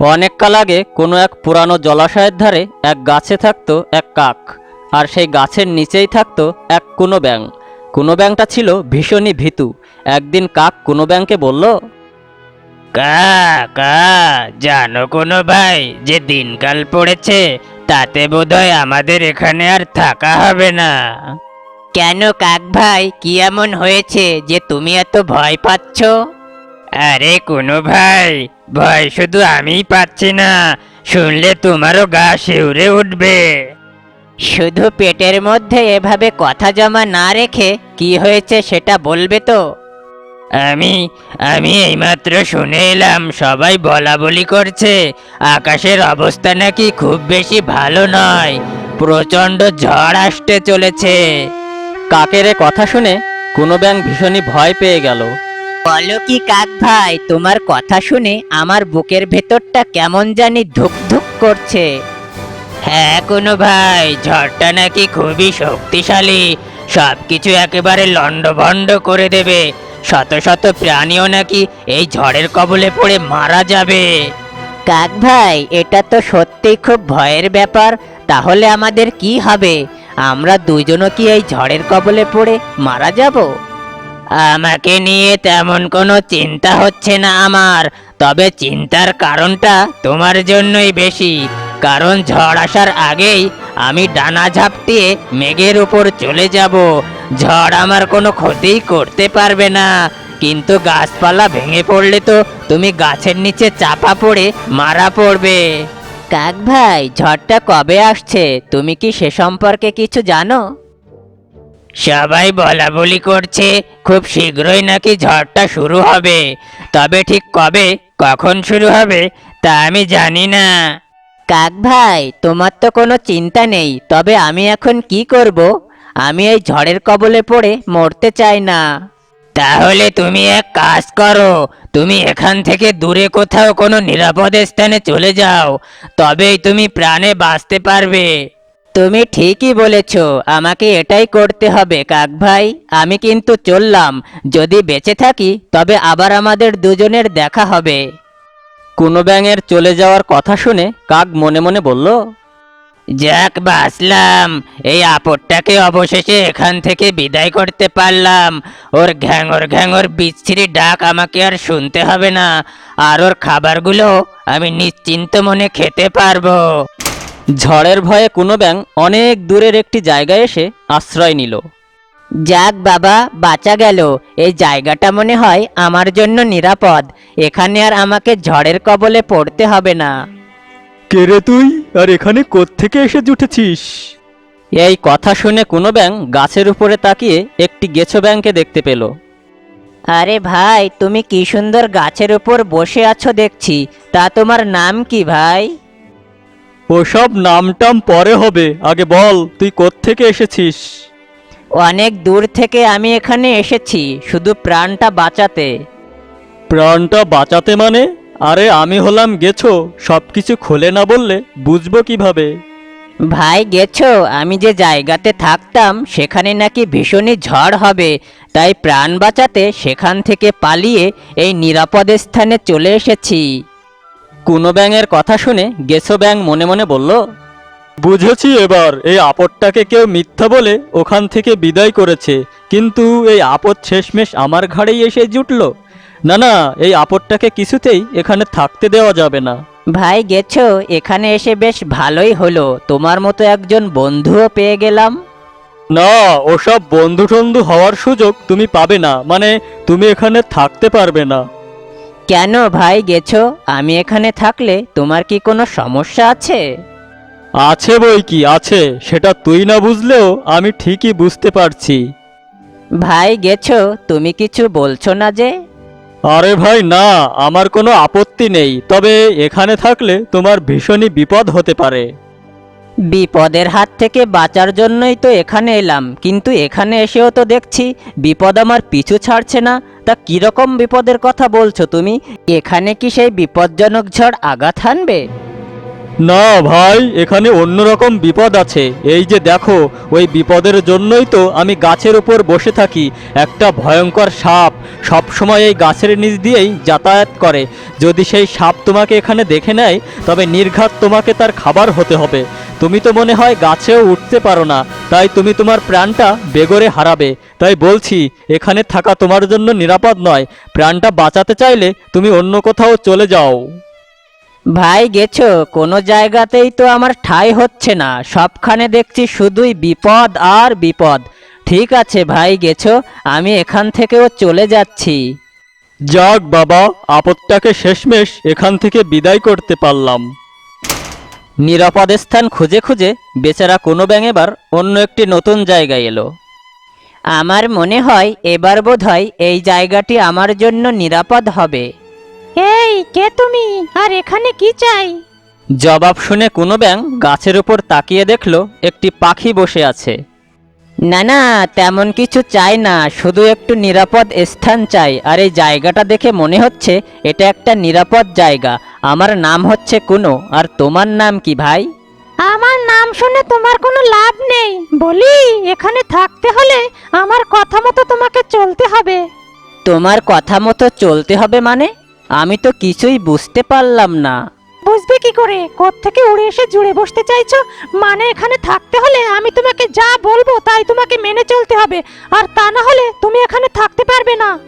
অনেক কাল আগে কোনো এক পুরানো জলাশয়ের ধারে এক গাছে থাকতো এক কাক আর সেই গাছের নিচেই থাকতো এক কোনো ব্যাং কুনো ব্যাংটা ছিল ভীষণই ভীতু। একদিন কাক কোনো ব্যাংকে বলল কা কা জানো কোনো ভাই যে দিনকাল পড়েছে তাতে বোধহয় আমাদের এখানে আর থাকা হবে না। কেন কাক ভাই কি এমন হয়েছে যে তুমি এত ভয় পাচ্ছ? আরে কোনো ভাই ভয় শুধু আমিই পাচ্ছি না শুনলে তোমারও গা শিউরে উঠবে। শুধু পেটের মধ্যে এভাবে কথা জমা না রেখে কি হয়েছে সেটা বলবে তো? আমি আমি এইমাত্র শুনে এলাম সবাই বলা বলি করছে আকাশের অবস্থা নাকি খুব বেশি ভালো নয় প্রচণ্ড ঝড় আসতে চলেছে। কাকের এ কথা শুনে কোনো ব্যাং ভীষণই ভয় পেয়ে গেল। বলো কি কাক ভাই, তোমার কথা শুনে আমার বুকের ভেতরটা কেমন জানি ধুক ধুক করছে। হ্যাঁ কোনো ভাই, ঝড়টা নাকি খুবই শক্তিশালী। সবকিছু একেবারে লণ্ডভণ্ড করে দেবে। শত শত প্রাণীও নাকি এই ঝড়ের কবলে পড়ে মারা যাবে। কাক ভাই, এটা তো সত্যিই খুব ভয়ের ব্যাপার। তাহলে আমাদের কি হবে? আমরা দুজনও কি এই ঝড়ের কবলে পড়ে মারা যাব? আমাকে নিয়ে তেমন কোনো চিন্তা হচ্ছে না আমার। তবে চিন্তার কারণটা তোমার জন্যই বেশি। কারণ ঝড় আসার আগেই আমি ডানা ঝাপটিয়ে মেঘের উপর চলে যাব। ঝড় আমার কোনো ক্ষতিই করতে পারবে না। কিন্তু গাছপালা ভেঙে পড়লে তো তুমি গাছের নিচে চাপা পড়ে মারা পড়বে। কাক ভাই, ঝড়টা কবে আসছে? তুমি কি সে সম্পর্কে কিছু জানো? সবাই বলা বলি করছে খুব শীঘ্রই নাকি ঝড়টা শুরু হবে। তবে ঠিক কবে কখন শুরু হবে তা আমি জানি না। কাক ভাই তোমার তো কোনো চিন্তা নেই তবে আমি এখন কি করব? আমি এই ঝড়ের কবলে পড়ে মরতে চাই না। তাহলে তুমি এক কাজ করো তুমি এখান থেকে দূরে কোথাও কোনো নিরাপদ স্থানে চলে যাও তবেই তুমি প্রাণে বাঁচতে পারবে। তুমি ঠিকই বলেছ, আমাকে এটাই করতে হবে, কাক ভাই। আমি কিন্তু চললাম। যদি বেঁচে থাকি, তবে আবার আমাদের দুজনের দেখা হবে। কুনো ব্যাঙের চলে যাওয়ার কথা শুনে কাক মনে মনে বলল, যাক বাঁচলাম এই আপদটাকে অবশেষে এখান থেকে বিদায় করতে পারলাম। ওর ঘ্যাঙর ঘ্যাঙর বিচ্ছিরি ডাক আমাকে আর শুনতে হবে না। আর ওর খাবারগুলো আমি নিশ্চিন্ত মনে খেতে পারব। ঝড়ের ভয়ে কোনো ব্যাং অনেক দূরের একটি জায়গায় এসে আশ্রয় নিল। যাক বাবা বাঁচা গেল। এই জায়গাটা মনে হয় আমার জন্য নিরাপদ। এখানে আর আমাকে ঝড়ের কবলে পড়তে হবে না। কে রে তুই? আর এখানে কোত্থেকে এসে জুটেছিস? এই কথা শুনে কোনো ব্যাং গাছের উপরে তাকিয়ে একটি গেছো ব্যাংকে দেখতে পেল। আরে ভাই তুমি কি সুন্দর গাছের উপর বসে আছো দেখছি। তা তোমার নাম কি ভাই? ওসব নামটাম পরে হবে। আগে বল তুই কোত্থেকে এসেছিস? অনেক দূর থেকে আমি এখানে এসেছি শুধু প্রাণটা বাঁচাতে। প্রাণটা বাঁচাতে মানে? আরে আমি হলাম গেছো সব কিছু খোলে না বললে বুঝব কীভাবে? ভাই গেছো? আমি যে জায়গাতে থাকতাম সেখানে নাকি ভীষণই ঝড় হবে। তাই প্রাণ বাঁচাতে সেখান থেকে পালিয়ে এই নিরাপদ স্থানে চলে এসেছি। কুনো ব্যাঙের কথা শুনে গেছো ব্যাং মনে মনে বলল বুঝেছি এবার এই আপদটাকে কেউ মিথ্যা বলে ওখান থেকে বিদায় করেছে। কিন্তু এই আপদ শেষমেশ আমার ঘাড়েই এসে জুটলো। না না এই আপদটাকে কিছুতেই এখানে থাকতে দেওয়া যাবে না। ভাই গেছো এখানে এসে বেশ ভালোই হলো। তোমার মতো একজন বন্ধুও পেয়ে গেলাম। না ওসব বন্ধু টন্ধু হওয়ার সুযোগ তুমি পাবে না। মানে তুমি এখানে থাকতে পারবে না। কেন ভাই গেছো? আমি এখানে থাকলে তোমার কি কোনো সমস্যা আছে? আছে বই কি আছে সেটা তুই না বুঝলেও আমি ঠিকই বুঝতে পারছি। ভাই গেছো তুমি কিছু বলছো না যে? আরে ভাই না আমার কোনো আপত্তি নেই তবে এখানে থাকলে তোমার ভীষণই বিপদ হতে পারে। বিপদের হাত থেকে বাঁচার জন্যই তো এখানে এলাম কিন্তু এখানে এসেও তো দেখছি বিপদ আমার পিছু ছাড়ছে না তা কীরকম বিপদের কথা বলছো তুমি? এখানে কি সেই বিপজ্জনক ঝড় আঘাত হানবে? না ভাই, এখানে অন্যরকম বিপদ আছে। এই যে দেখো, ওই বিপদের জন্যই তো আমি গাছের উপর বসে থাকি। একটা ভয়ঙ্কর সাপ সবসময় এই গাছের নিচ দিয়েই যাতায়াত করে। যদি সেই সাপ তোমাকে এখানে দেখে নেয়, তবে নির্ঘাত তোমাকে তার খাবার হতে হবে। তুমি তো মনে হয় গাছেও উঠতে পারো না, তাই তুমি তোমার প্রাণটা বেগরে হারাবে। তাই বলছি, এখানে থাকা তোমার জন্য নিরাপদ নয়। প্রাণটা বাঁচাতে চাইলে তুমি অন্য কোথাও চলে যাও। ভাই গেছো? কোনো জায়গাতেই তো আমার ঠাঁই হচ্ছে না। সবখানে দেখছি শুধুই বিপদ আর বিপদ। ঠিক আছে ভাই গেছো আমি এখান থেকেও চলে যাচ্ছি। যাক বাবা আপদটাকে শেষমেশ এখান থেকে বিদায় করতে পারলাম। নিরাপদ স্থান খুঁজে খুঁজে বেচারা কোনো ব্যাঙ এবার অন্য একটি নতুন জায়গায় এলো। আমার মনে হয় এবার বোধহয় এই জায়গাটি আমার জন্য নিরাপদ হবে। এই কে তুমি? আর এখানে কি চাই? জবাব শুনে কোনো ব্যাঙ গাছের উপর তাকিয়ে দেখল একটি পাখি বসে আছে। না না তেমন কিছু চাই না শুধু একটু নিরাপদ স্থান চাই। আর এই জায়গাটা দেখে মনে হচ্ছে এটা একটা নিরাপদ জায়গা। আমার নাম হচ্ছে কুনো আর তোমার নাম কি ভাই? আমার নাম শুনে তোমার কোনো লাভ নেই। বলি এখানে থাকতে হলে আমার কথা মতো তোমাকে চলতে হবে। তোমার কথা মতো চলতে হবে মানে? আমি তো কিছুই বুঝতে পারলাম না। বুঝবে কি করে? থেকে উড়ে এসে জুড়ে বসতে চাইছো? মানে এখানে থাকতে হলে আমি তোমাকে যা বলব তাই তোমাকে মেনে চলতে হবে। আর তা না হলে তুমি এখানে থাকতে পারবে না।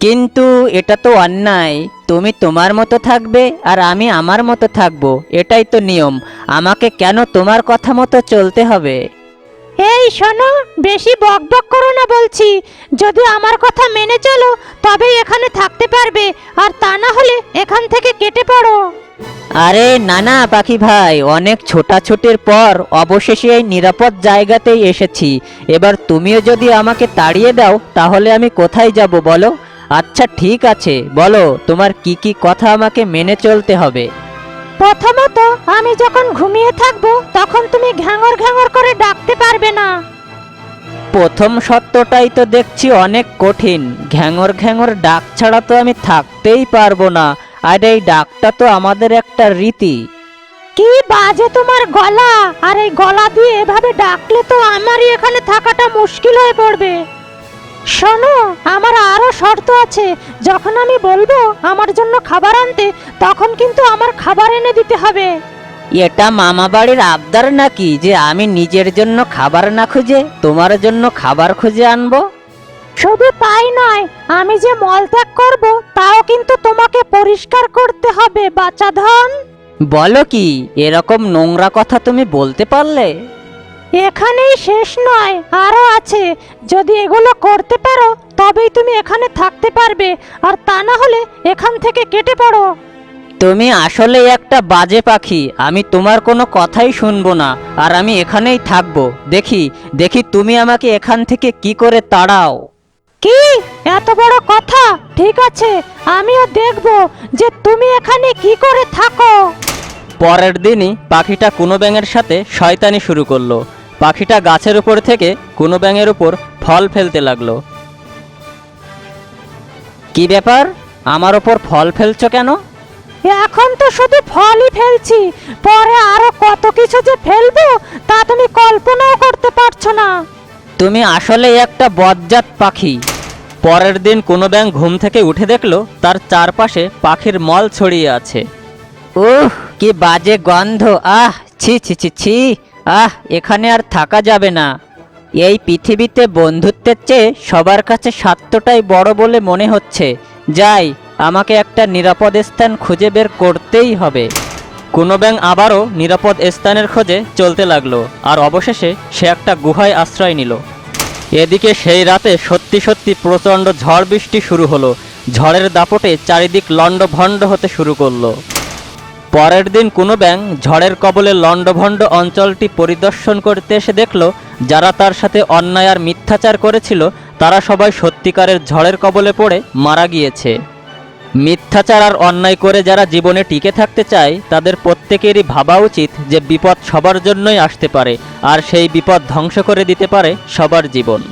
কিন্তু এটা তো অন্যায়। তুমি তোমার মতো থাকবে আর আমি আমার মতো থাকব। এটাই তো নিয়ম। আমাকে কেন তোমার কথা মতো চলতে হবে? এই শোনো বেশি বক বক করো না বলছি। যদি আমার কথা মেনে চলো তবেই এখানে থাকতে পারবে আর তা না হলে এখান থেকে কেটে পড়ো। আরে নানা পাখি ভাই অনেক ছোটাছুটির পর অবশেষে এই নিরাপদ জায়গাতেই এসেছি। এবার তুমিও যদি আমাকে তাড়িয়ে দাও তাহলে আমি কোথায় যাব বলো? আচ্ছা ঠিক আছে বলো তোমার কি কি কথা আমাকে মেনে চলতে হবে? প্রথমত আমি যখন ঘুমিয়ে থাকব ঘ্যাঙর ঘ্যাঙর করে ডাকতে পারবে না। প্রথম সত্যটাই তো দেখছি অনেক কঠিন। ঘ্যাঙর ঘ্যাঙর ডাক ছাড়া তো আমি থাকতেই পারব না। আর এই ডাকটা তো আমাদের একটা রীতি। কি বাজে তোমার গলা! আর এই গলা দিয়ে এভাবে ডাকলে তো আমারই এখানে থাকাটা মুশকিল হয়ে পড়বে। শোনো আমার আরও শর্ত আছে। যখন আমি বলব আমার জন্য খাবার আনতে তখন কিন্তু আমার খাবার এনে দিতে হবে। এটা মামা বাড়ির আবদার নাকি যে আমি নিজের জন্য খাবার না খুঁজে তোমার জন্য খাবার খুঁজে আনব? শুধু তাই নয় আমি যে মলত্যাগ করব তাও কিন্তু তোমাকে পরিষ্কার করতে হবে বাচ্চা ধন। বলো কি এরকম নোংরা কথা তুমি বলতে পারলে? এখানেই শেষ নয় আরও আছে। যদি এগুলো করতে পারো তবেই তুমি এখানে থাকতে পারবে আর তা না হলে এখান থেকে কেটে পড়ো। তুমি আসলে একটা বাজে পাখি। আমি তোমার কোনো কথাই শুনব না আর আমি এখানেই থাকব। দেখি দেখি তুমি আমাকে এখান থেকে কি করে তাড়াও। কি? এত বড় কথা? ঠিক আছে আমিও দেখব যে তুমি এখানে কি করে থাকো। পরের দিনই পাখিটা কোনো ব্যাঙের সাথে শয়তানি শুরু করল। পাখিটা গাছের উপর থেকে কোনো ব্যাঙের উপর ফল ফেলতে লাগল। কি ব্যাপার? আমার ওপর ফল ফেলছো কেন? এখন তো শুধু ফলই ফেলছি। পরে আরও কত কিছু যে ফেলব, তা তুমি কল্পনাও করতে পারছ না। তুমি আসলে একটা বজ্জাত পাখি। পরের দিন কোনো ব্যাঙ ঘুম থেকে উঠে দেখল, তার চারপাশে পাখির মল ছড়িয়ে আছে। উহ, কি বাজে গন্ধ। আহ, ছি ছি ছি ছি। আহ, এখানে আর থাকা যাবে না। এই পৃথিবীতে বন্ধুত্বের চেয়ে সবার কাছে স্বার্থটাই বড় বলে মনে হচ্ছে। যাই আমাকে একটা নিরাপদ স্থান খুঁজে বের করতেই হবে। কোনো ব্যাঙ আবারও নিরাপদ স্থানের খোঁজে চলতে লাগল, আর অবশেষে সে একটা গুহায় আশ্রয় নিল। এদিকে সেই রাতে সত্যি সত্যি প্রচণ্ড ঝড় বৃষ্টি শুরু হলো, ঝড়ের দাপটে চারিদিক লণ্ডভণ্ড হতে শুরু করল। পরের দিন কোনো ব্যাঙ ঝড়ের কবলে লণ্ডভণ্ড অঞ্চলটি পরিদর্শন করতে এসে দেখল, যারা তার সাথে অন্যায় আর মিথ্যাচার করেছিল, তারা সবাই সত্যিকারের ঝড়ের কবলে পড়ে মারা গিয়েছে। মিথ্যাচার আর অন্যায় করে যারা জীবনে টিকে থাকতে চায়, তাদের প্রত্যেকেরই ভাবা উচিত যে বিপদ সবার জন্যই আসতে পারে, আর সেই বিপদ ধ্বংস করে দিতে পারে সবার জীবন।